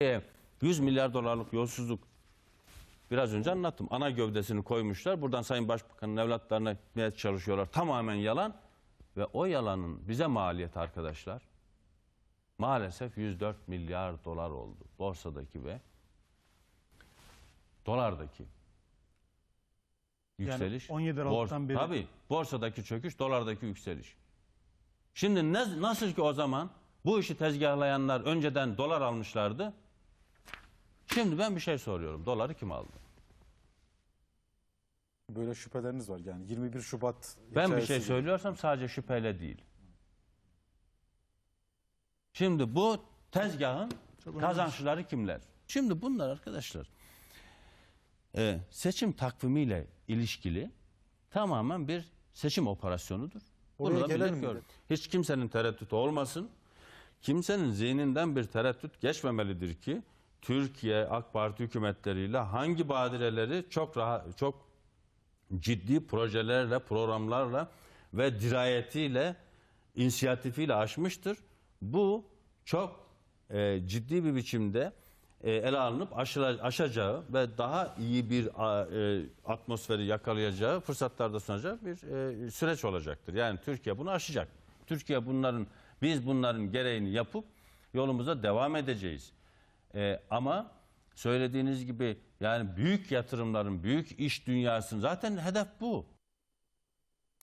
Türkiye'ye 100 milyar dolarlık yolsuzluk biraz önce anlattım. Ana gövdesini koymuşlar. Buradan Sayın Başbakan'ın evlatlarına gitmeye çalışıyorlar. Tamamen yalan. Ve o yalanın bize maliyeti arkadaşlar maalesef 104 milyar dolar oldu. Borsadaki ve dolardaki yükseliş. 17 Aralık'tan beri- Tabii borsadaki çöküş, dolardaki yükseliş. Şimdi ne, nasıl ki o zaman bu işi tezgahlayanlar önceden dolar almışlardı. Şimdi ben bir şey soruyorum. Doları kim aldı? Böyle şüpheleriniz var yani 21 Şubat Ben bir şey hikayesi söylüyorsam sadece şüpheyle değil. Şimdi bu tezgahın kazançları kimler? Şimdi bunlar arkadaşlar e, seçim takvimiyle ilişkili tamamen bir seçim operasyonudur. Bunu Oraya da millet. Hiç kimsenin tereddütü olmasın. Kimsenin zihninden bir tereddüt geçmemelidir ki Türkiye AK Parti hükümetleriyle hangi badireleri çok rahat, çok ciddi projelerle, programlarla ve dirayetiyle, inisiyatifiyle aşmıştır. Bu çok e, ciddi bir biçimde e, ele alınıp aşıla- aşacağı ve daha iyi bir e, atmosferi yakalayacağı, fırsatlarda sunacağı bir e, süreç olacaktır. Yani Türkiye bunu aşacak. Türkiye bunların, biz bunların gereğini yapıp yolumuza devam edeceğiz. E, ama söylediğiniz gibi yani büyük yatırımların, büyük iş dünyasının zaten hedef bu.